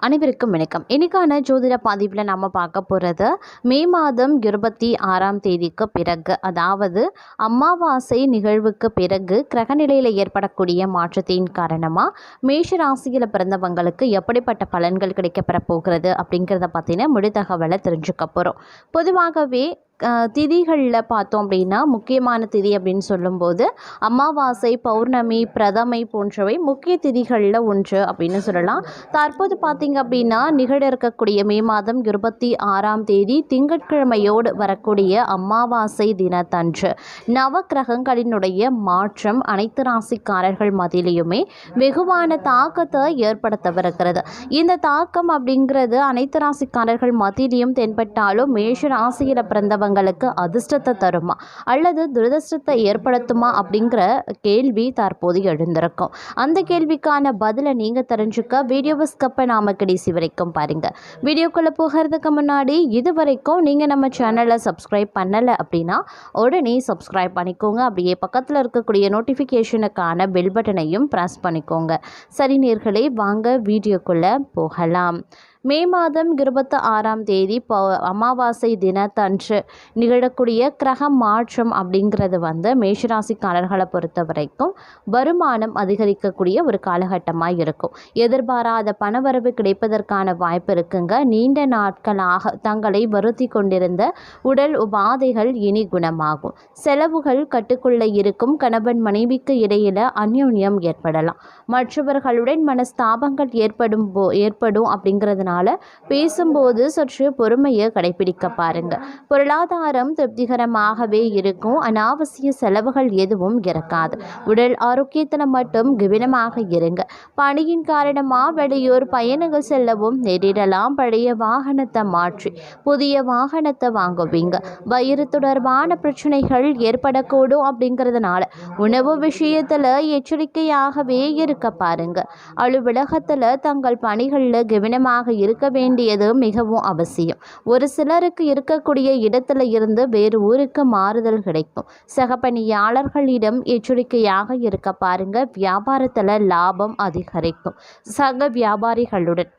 அனைவருக்கும் வணக்கம். இன்னைக்கான ஜோதிட பதிவில் நம்ம பார்க்க போகிறது மே மாதம் இருபத்தி ஆறாம் தேதிக்கு பிறகு அதாவது அமாவாசை நிகழ்வுக்கு பிறகு கிரகநிலையில் ஏற்படக்கூடிய மாற்றத்தின் காரணமாக மேஷ ராசியில் பிறந்தவங்களுக்கு எப்படிப்பட்ட பலன்கள் கிடைக்கப்பெற போகிறது அப்படிங்கிறத பற்றின முழு தகவலை தெரிஞ்சுக்க போகிறோம் பொதுவாகவே திதிகளில் பார்த்தோம் அப்படின்னா முக்கியமான திதி அப்படின்னு சொல்லும்போது அமாவாசை பௌர்ணமி பிரதமை போன்றவை முக்கிய திதிகளில் ஒன்று அப்படின்னு சொல்லலாம். தற்போது பார்த்தீங்க அப்படின்னா நிகழ இருக்கக்கூடிய மே மாதம் இருபத்தி ஆறாம் தேதி திங்கட்கிழமையோடு வரக்கூடிய அமாவாசை தினத்தன்று. நவ கிரகங்களினுடைய மாற்றம் அனைத்து ராசிக்காரர்கள் மதியிலையுமே வெகுவான தாக்கத்தை ஏற்படுத்தவிருக்கிறது. இந்த தாக்கம் அப்படிங்கிறது அனைத்து ராசிக்காரர்கள் மத்தியிலையும் தென்பட்டாலும் மேஷ ராசியில் பிறந்தவங்க தங்களுக்கு அதிர்ஷ்டத்தை தருமா? அல்லது துரதிர்ஷ்டத்தை ஏற்படுத்துமா? அப்படிங்கிற கேள்வி தற்போது எழுந்திருக்கும். அந்த கேள்விக்கான பதிலை நீங்கள் தெரிஞ்சுக்க வீடியோவை ஸ்கப்பை நாம கடைசி வரைக்கும் பாருங்கள் வீடியோக்குள்ளே போகிறதுக்கு முன்னாடி இது வரைக்கும் நீங்கள் நம்ம சேனலை சப்ஸ்கிரைப் பண்ணலை அப்படின்னா உடனே சப்ஸ்கிரைப் பண்ணிக்கோங்க. அப்படியே பக்கத்தில் இருக்கக்கூடிய நோட்டிஃபிகேஷனுக்கான பெல் பட்டனையும் ப்ரெஸ் பண்ணிக்கோங்க. சரி நேர்களே வாங்க வீடியோக்குள்ளே போகலாம். மே மாதம் இருபத்தி ஆறாம் தேதி ப அமாவாசை தினத்தன்று நிகழக்கூடிய கிரக மாற்றம் அப்படிங்கிறது வந்து மேஷராசிக்காரர்களை பொறுத்த வரைக்கும் வருமானம் அதிகரிக்கக்கூடிய ஒரு காலகட்டமாக இருக்கும். எதிர்பாராத பணவரவு கிடைப்பதற்கான வாய்ப்பு இருக்குங்க. நீண்ட நாட்களாக தங்களை வருத்தி கொண்டிருந்த உடல் உபாதைகள் இனி குணமாகும். செலவுகள் கட்டுக்குள்ள இருக்கும். கணவன் மனைவிக்கு இடையில அந்யோன்யம் ஏற்படலாம். மற்றவர்களுடன் மனஸ்தாபங்கள் ஏற்படும் போ ஏற்படும் அப்படிங்கிறதுனால அதனால் பேசும்போது சற்று பொறுமையை கடைபிடிக்க பாருங்க. பொருளாதாரம் திருப்திகரமாகவே இருக்கும். அனாவசிய செலவுகள் எதுவும் இருக்காது உடல் ஆரோக்கியத்தில் மட்டும் கவனமாக இருங்க. பணியின் காரணமாக வெளியூர் பயணங்கள் செல்லவும் நேரிடலாம். பழைய வாகனத்தை மாற்றி புதிய வாகனத்தை வாங்குவீங்க. வயிறு தொடர்பான பிரச்சனைகள் ஏற்படக்கூடும் அப்படிங்கிறதுனால உணவு விஷயத்தில் எச்சரிக்கையாகவே இருக்க பாருங்க. அலுவலகத்தில் தங்கள் பணிகளில் கவனமாக இருக்க வேண்டியது மிகவும் அவசியம். ஒரு சிலருக்கு இருக்கக்கூடிய இடத்துல இருந்து வேறு ஊருக்கு மாறுதல் கிடைக்கும். சகப்பணியாளர்களிடம் எச்சரிக்கையாக இருக்க பாருங்க வியாபாரத்தில் லாபம் அதிகரிக்கும். சக வியாபாரிகளுடன்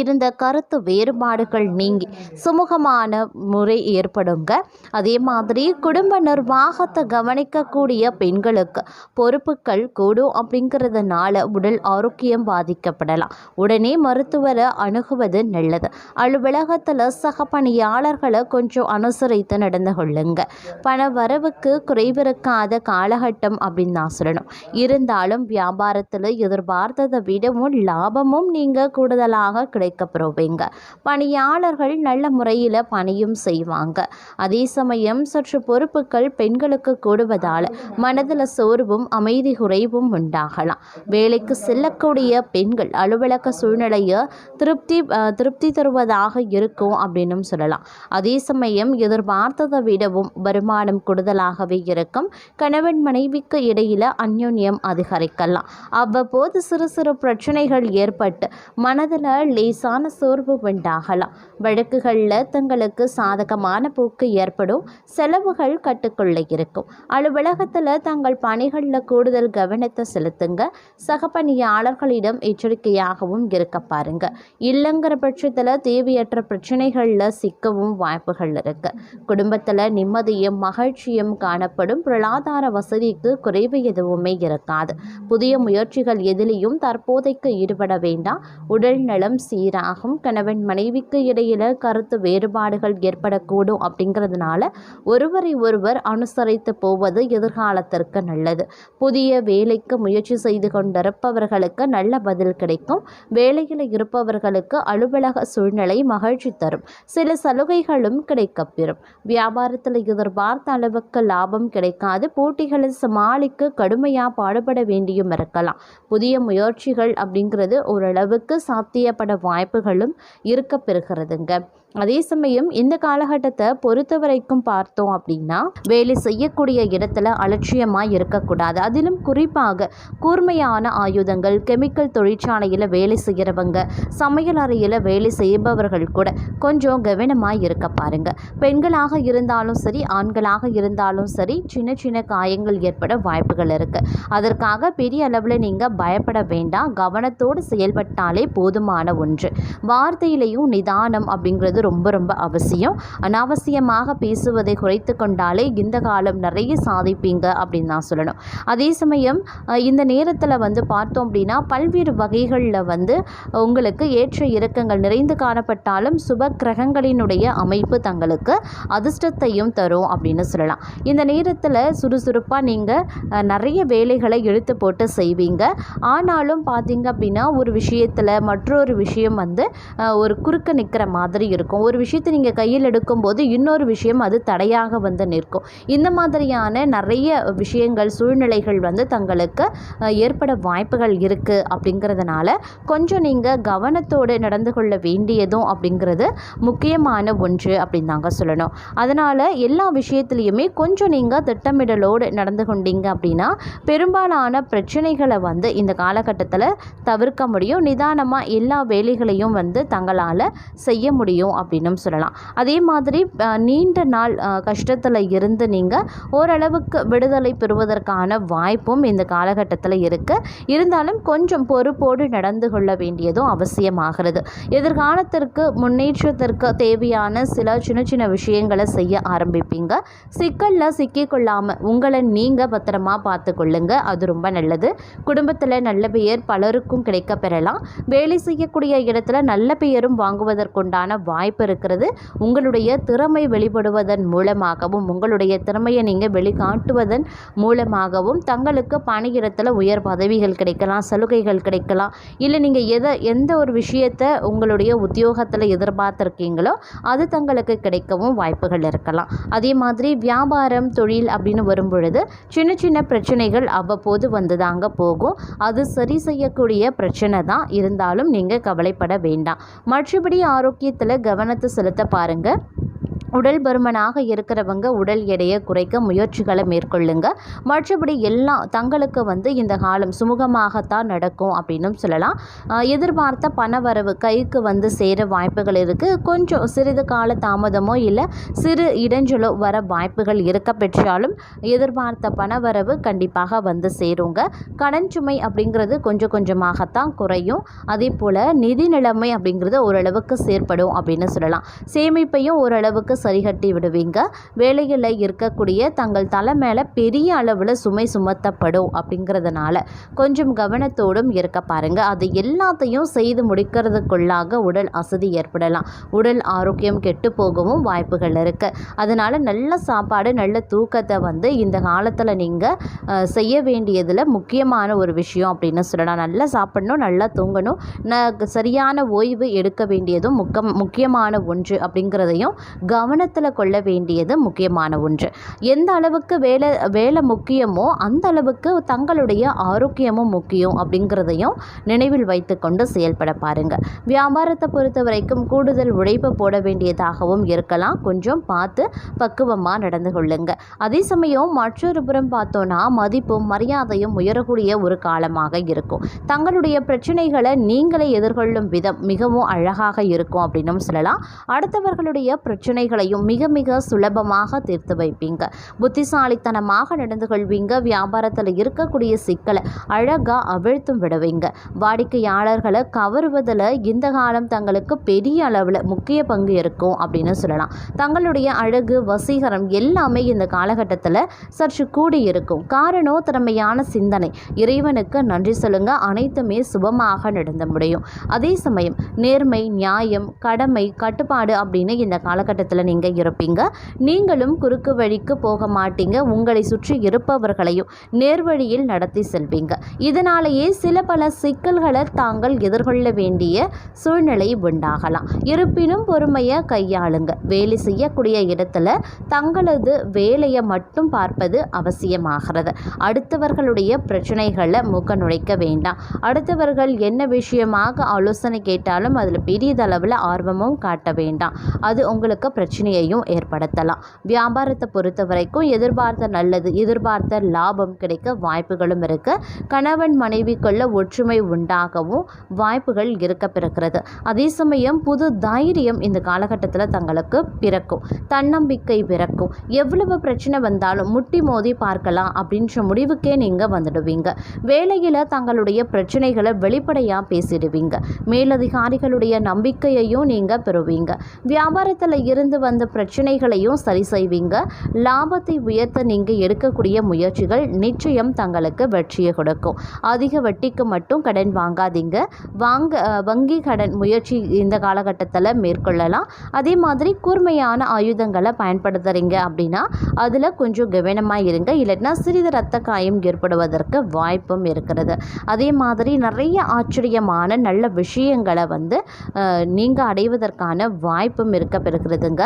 இருந்த கருத்து வேறுபாடுகள் நீங்கி சுமூகமான முறை ஏற்படுங்க. அதே மாதிரி குடும்ப நிர்வாகத்தை கவனிக்கக்கூடிய பெண்களுக்கு பொறுப்புகள் கூடும் அப்படிங்கிறதுனால உடல் ஆரோக்கியம் பாதிக்கப்படலாம். உடனே மருத்துவரை அணுகுவது நல்லது. அலுவலகத்தில் சக பணியாளர்களை கொஞ்சம் அனுசரித்து நடந்து கொள்ளுங்க. பண வரவுக்கு குறைவிருக்காத காலகட்டம் அப்படின்னு நான் சொல்லணும். இருந்தாலும் வியாபாரத்தில் எதிர்பார்த்ததை விடவும் லாபமும் நீங்கள் கூடுதலாக கிடைக்கப்பெறுவீங்க பணியாளர்கள் நல்ல முறையில் பணியும் செய்வாங்க. அதே சமயம் சற்று பொறுப்புகள் பெண்களுக்கு கூடுவதால் மனதில் சோர்வும் அமைதி குறைவும் உண்டாகலாம். வேலைக்கு செல்லக்கூடிய பெண்கள் அலுவலக சூழ்நிலையை திருப்தி திருப்தி தருவதாக இருக்கும் அப்படின்னு சொல்லலாம். அதே சமயம் எதிர்பார்த்ததை விடவும் வருமானம் கூடுதலாகவே இருக்கும். கணவன் மனைவிக்கு இடையில அந்யோன்யம் அதிகரிக்கலாம். அவ்வப்போது சிறு சிறு பிரச்சனைகள் ஏற்பட்டு மனதில் லேசான சோர்வு உண்டாகலாம். வழக்குகளில் தங்களுக்கு சாதகமான போக்கு ஏற்படும். செலவுகள் கட்டுக்குள்ள இருக்கும். அலுவலகத்தில் தங்கள் பணிகளில் கூடுதல் கவனத்தை செலுத்துங்க. சக பணியாளர்களிடம் எச்சரிக்கையாகவும் இருக்க பாருங்க. இல்லைங்கிற பட்சத்தில் தேவையற்ற பிரச்சனைகளில் சிக்கவும் வாய்ப்புகள் இருக்கு. குடும்பத்தில் நிம்மதியும் மகிழ்ச்சியும் காணப்படும். பொருளாதார வசதிக்கு குறைவு எதுவுமே இருக்காது. புதிய முயற்சிகள் எதிலையும் தற்போதைக்கு ஈடுபட வேண்டாம். உடல் நலம் சீராகும் கணவன் மனைவிக்கு இடையில கருத்து வேறுபாடுகள் ஏற்படக்கூடும் அப்படிங்கிறதுனால ஒருவரை ஒருவர் அனுசரித்து போவது எதிர்காலத்திற்கு நல்லது. புதிய வேலைக்கு முயற்சி செய்து கொண்டிருப்பவர்களுக்கு நல்ல பதில் கிடைக்கும். வேலையில் இருப்பவர்களுக்கு அலுவலக சூழ்நிலை மகிழ்ச்சி தரும். சில சலுகைகளும் கிடைக்கப்பெறும். வியாபாரத்தில் எதிர்பார்த்த அளவுக்கு லாபம் கிடைக்காது. போட்டிகளை சமாளிக்க கடுமையாக பாடுபட வேண்டியும் இருக்கலாம். புதிய முயற்சிகள் அப்படிங்கிறது ஓரளவுக்கு சாத்தியப்பட வாய்ப்புகளும் இருக்க பெறுகிறதுங்க அதே சமயம் இந்த காலகட்டத்தை பொறுத்த வரைக்கும் பார்த்தோம் அப்படின்னா வேலை செய்யக்கூடிய இடத்துல அலட்சியமாக இருக்கக்கூடாது. அதிலும் குறிப்பாக கூர்மையான ஆயுதங்கள் கெமிக்கல் தொழிற்சாலையில் வேலை செய்கிறவங்க சமையல் அறையில் வேலை செய்பவர்கள் கூட கொஞ்சம் கவனமாக இருக்க பாருங்க. பெண்களாக இருந்தாலும் சரி ஆண்களாக இருந்தாலும் சரி சின்ன சின்ன காயங்கள் ஏற்பட வாய்ப்புகள் இருக்குது அதற்காக பெரிய அளவில் நீங்கள் பயப்பட வேண்டாம். கவனத்தோடு செயல்பட்டாலே போதுமான ஒன்று. வார்த்தையிலையும் நிதானம் அப்படிங்கிறது ரொம்ப ரொம்ப அவசியம். அனாவசியமாக பேசுவதை குறைத்து கொண்டாலே இந்த காலம் நிறைய சாதிப்பீங்க அப்படின்னு தான் சொல்லணும். அதே சமயம் இந்த நேரத்தில் வந்து பார்த்தோம் அப்படின்னா பல்வேறு வகைகளில் வந்து உங்களுக்கு ஏற்ற இறக்கங்கள் நிறைந்து காணப்பட்டாலும் சுப கிரகங்களினுடைய அமைப்பு தங்களுக்கு அதிர்ஷ்டத்தையும் தரும் அப்படின்னு சொல்லலாம். இந்த நேரத்தில் சுறுசுறுப்பாக நீங்கள் நிறைய வேலைகளை இழுத்து போட்டு செய்வீங்க. ஆனாலும் பார்த்தீங்க அப்படின்னா ஒரு விஷயத்தில் மற்றொரு விஷயம் வந்து ஒரு குறுக்க நிற்கிற மாதிரி இருக்கும். ஒரு விஷயத்தை நீங்கள் கையில் எடுக்கும்போது இன்னொரு விஷயம் அது தடையாக வந்து நிற்கும். இந்த மாதிரியான நிறைய விஷயங்கள் சூழ்நிலைகள் வந்து தங்களுக்கு ஏற்பட வாய்ப்புகள் இருக்குது அப்படிங்கிறதுனால கொஞ்சம் நீங்கள் கவனத்தோடு நடந்து கொள்ள வேண்டியதும் அப்படிங்கிறது முக்கியமான ஒன்று அப்படின்னு தாங்க சொல்லணும். அதனால் எல்லா விஷயத்துலையுமே கொஞ்சம் நீங்கள் திட்டமிடலோடு நடந்து கொண்டீங்க அப்படின்னா பெரும்பாலான பிரச்சனைகளை வந்து இந்த காலகட்டத்தில் தவிர்க்க முடியும். நிதானமாக எல்லா வேலைகளையும் வந்து தங்களால் செய்ய முடியும் அப்படின்னும் சொல்லலாம். அதே மாதிரி நீண்ட நாள் கஷ்டத்தில் இருந்து நீங்கள் ஓரளவுக்கு விடுதலை பெறுவதற்கான வாய்ப்பும் இந்த காலகட்டத்தில் இருக்குது இருந்தாலும் கொஞ்சம் பொறுப்போடு நடந்து கொள்ள வேண்டியதும் அவசியமாகிறது. எதிர்காலத்திற்கு முன்னேற்றத்திற்கு தேவையான சில சின்ன சின்ன விஷயங்களை செய்ய ஆரம்பிப்பீங்க. சிக்கலில் சிக்கிக்கொள்ளாமல் உங்களை நீங்கள் பத்திரமா பார்த்துக்கொள்ளுங்க. அது ரொம்ப நல்லது. குடும்பத்தில் நல்ல பெயர் பலருக்கும் கிடைக்க பெறலாம் வேலை செய்யக்கூடிய இடத்துல நல்ல பெயரும் வாங்குவதற்குண்டான வாய்ப்பு வாய்ப்பு இருக்கிறது உங்களுடைய திறமை வெளிப்படுவதன் மூலமாகவும் உங்களுடைய திறமையை நீங்கள் வெளிக்காட்டுவதன் மூலமாகவும் தங்களுக்கு பணியிடத்தில் உயர் பதவிகள் கிடைக்கலாம் சலுகைகள் கிடைக்கலாம். இல்லை நீங்கள் எதை எந்த ஒரு விஷயத்தை உங்களுடைய உத்தியோகத்தில் எதிர்பார்த்துருக்கீங்களோ அது தங்களுக்கு கிடைக்கவும் வாய்ப்புகள் இருக்கலாம். அதே மாதிரி வியாபாரம் தொழில் அப்படின்னு வரும்பொழுது சின்ன சின்ன பிரச்சனைகள் அவ்வப்போது வந்து தாங்க போகும். அது சரி செய்யக்கூடிய பிரச்சனை தான். இருந்தாலும் நீங்கள் கவலைப்பட வேண்டாம். மற்றபடி ஆரோக்கியத்தில் கவனத்தை செலுத்த பாருங்கள் உடல் பருமனாக இருக்கிறவங்க உடல் எடையை குறைக்க முயற்சிகளை மேற்கொள்ளுங்க. மற்றபடி எல்லாம் தங்களுக்கு வந்து இந்த காலம் சுமூகமாகத்தான் நடக்கும் அப்படின்னும் சொல்லலாம். எதிர்பார்த்த பணவரவு கைக்கு வந்து சேர வாய்ப்புகள் இருக்குது கொஞ்சம் சிறிது கால தாமதமோ இல்லை சிறு இடைஞ்சலோ வர வாய்ப்புகள் இருக்க பெற்றாலும் எதிர்பார்த்த பணவரவு கண்டிப்பாக வந்து சேருங்க. கடன் சுமை அப்படிங்கிறது கொஞ்சம் கொஞ்சமாகத்தான் குறையும். அதே போல் நிதி நிலைமை அப்படிங்கிறது ஓரளவுக்கு சேர்ப்படும் அப்படின்னு சொல்லலாம். சேமிப்பையும் ஓரளவுக்கு சரிகட்டி விடுவீங்க. வேலையில் இருக்கக்கூடிய தங்கள் தலை மேலே பெரிய அளவில் சுமை சுமத்தப்படும் அப்படிங்கிறதுனால கொஞ்சம் கவனத்தோடும் இருக்க பாருங்கள் அது எல்லாத்தையும் செய்து முடிக்கிறதுக்குள்ளாக உடல் அசதி ஏற்படலாம். உடல் ஆரோக்கியம் கெட்டு போகவும் வாய்ப்புகள் இருக்குது அதனால் நல்ல சாப்பாடு நல்ல தூக்கத்தை வந்து இந்த காலத்தில் நீங்கள் செய்ய வேண்டியதில் முக்கியமான ஒரு விஷயம் அப்படின்னு சொல்லலாம். நல்லா சாப்பிடணும் நல்லா தூங்கணும். ந சரியான ஓய்வு எடுக்க வேண்டியதும் முக்கம் முக்கியமான ஒன்று அப்படிங்கிறதையும் கவனம் கவனத்தில் கொள்ள வேண்டியது முக்கியமான ஒன்று. எந்த அளவுக்கு வேலை வேலை முக்கியமோ அந்த அளவுக்கு தங்களுடைய ஆரோக்கியமும் முக்கியம் அப்படிங்கிறதையும் நினைவில் வைத்துக்கொண்டு செயல்பட பாருங்க. வியாபாரத்தை பொறுத்த வரைக்கும் கூடுதல் உழைப்பு போட வேண்டியதாகவும் இருக்கலாம். கொஞ்சம் பார்த்து பக்குவமாக நடந்து கொள்ளுங்க. அதே சமயம் மற்றொரு புறம் பார்த்தோன்னா மதிப்பும் மரியாதையும் உயரக்கூடிய ஒரு காலமாக இருக்கும். தங்களுடைய பிரச்சனைகளை நீங்களே எதிர்கொள்ளும் விதம் மிகவும் அழகாக இருக்கும் அப்படின்னும் சொல்லலாம். அடுத்தவர்களுடைய பிரச்சனைகளை பிரச்சனைகளையும் மிக மிக சுலபமாக தீர்த்து வைப்பீங்க. புத்திசாலித்தனமாக நடந்து கொள்வீங்க. வியாபாரத்தில் இருக்கக்கூடிய சிக்கலை அழகாக அவிழ்த்தும் விடுவீங்க. வாடிக்கையாளர்களை கவருவதில் இந்த காலம் தங்களுக்கு பெரிய அளவில் முக்கிய பங்கு இருக்கும் அப்படின்னு சொல்லலாம். தங்களுடைய அழகு வசீகரம் எல்லாமே இந்த காலகட்டத்தில் சற்று கூடி இருக்கும். காரணம் திறமையான சிந்தனை. இறைவனுக்கு நன்றி சொல்லுங்க. அனைத்துமே சுபமாக நடந்து முடியும். அதே சமயம் நேர்மை நியாயம் கடமை கட்டுப்பாடு அப்படின்னு இந்த காலகட்டத்தில் காலகட்டத்தில் நீங்கள் இருப்பீங்க. நீங்களும் குறுக்கு வழிக்கு போக மாட்டீங்க. உங்களை சுற்றி இருப்பவர்களையும் நேர்வழியில் நடத்தி செல்வீங்க. இதனாலேயே சில பல சிக்கல்களை தாங்கள் எதிர்கொள்ள வேண்டிய சூழ்நிலை உண்டாகலாம். இருப்பினும் பொறுமையை கையாளுங்க. வேலை செய்யக்கூடிய இடத்துல தங்களது வேலையை மட்டும் பார்ப்பது அவசியமாகிறது. அடுத்தவர்களுடைய பிரச்சனைகளை முக நுழைக்க வேண்டாம். அடுத்தவர்கள் என்ன விஷயமாக ஆலோசனை கேட்டாலும் அதில் பெரியதளவில் ஆர்வமும் காட்ட வேண்டாம். அது உங்களுக்கு பிரச்சனை பிரச்சனையையும் ஏற்படுத்தலாம். வியாபாரத்தை பொறுத்த வரைக்கும் எதிர்பார்த்த நல்லது எதிர்பார்த்த லாபம் கிடைக்க வாய்ப்புகளும் இருக்கு. கணவன் மனைவிக்குள்ள ஒற்றுமை உண்டாகவும் வாய்ப்புகள் இருக்க பிறக்கிறது. அதே சமயம் புது தைரியம் இந்த காலகட்டத்தில் தங்களுக்கு பிறக்கும். தன்னம்பிக்கை பிறக்கும். எவ்வளவு பிரச்சனை வந்தாலும் முட்டி மோதி பார்க்கலாம் அப்படின்ற முடிவுக்கே நீங்கள் வந்துடுவீங்க. வேலையில் தங்களுடைய பிரச்சனைகளை வெளிப்படையாக பேசிடுவீங்க. மேலதிகாரிகளுடைய நம்பிக்கையையும் நீங்கள் பெறுவீங்க. வியாபாரத்தில் இருந்து வந்த பிரச்சனைகளையும் சரி செய்வீங்க. லாபத்தை உயர்த்த நீங்கள் எடுக்கக்கூடிய முயற்சிகள் நிச்சயம் தங்களுக்கு வெற்றியை கொடுக்கும். அதிக வட்டிக்கு மட்டும் கடன் வாங்காதீங்க. வாங்க வங்கி கடன் முயற்சி இந்த காலகட்டத்தில் மேற்கொள்ளலாம். அதே மாதிரி கூர்மையான ஆயுதங்களை பயன்படுத்துகிறீங்க அப்படின்னா அதில் கொஞ்சம் கவனமாக இருங்க. இல்லைன்னா சிறிது ரத்த காயம் ஏற்படுவதற்கு வாய்ப்பும் இருக்கிறது. அதே மாதிரி நிறைய ஆச்சரியமான நல்ல விஷயங்களை வந்து நீங்கள் அடைவதற்கான வாய்ப்பும் இருக்க பெறுகிறதுங்க.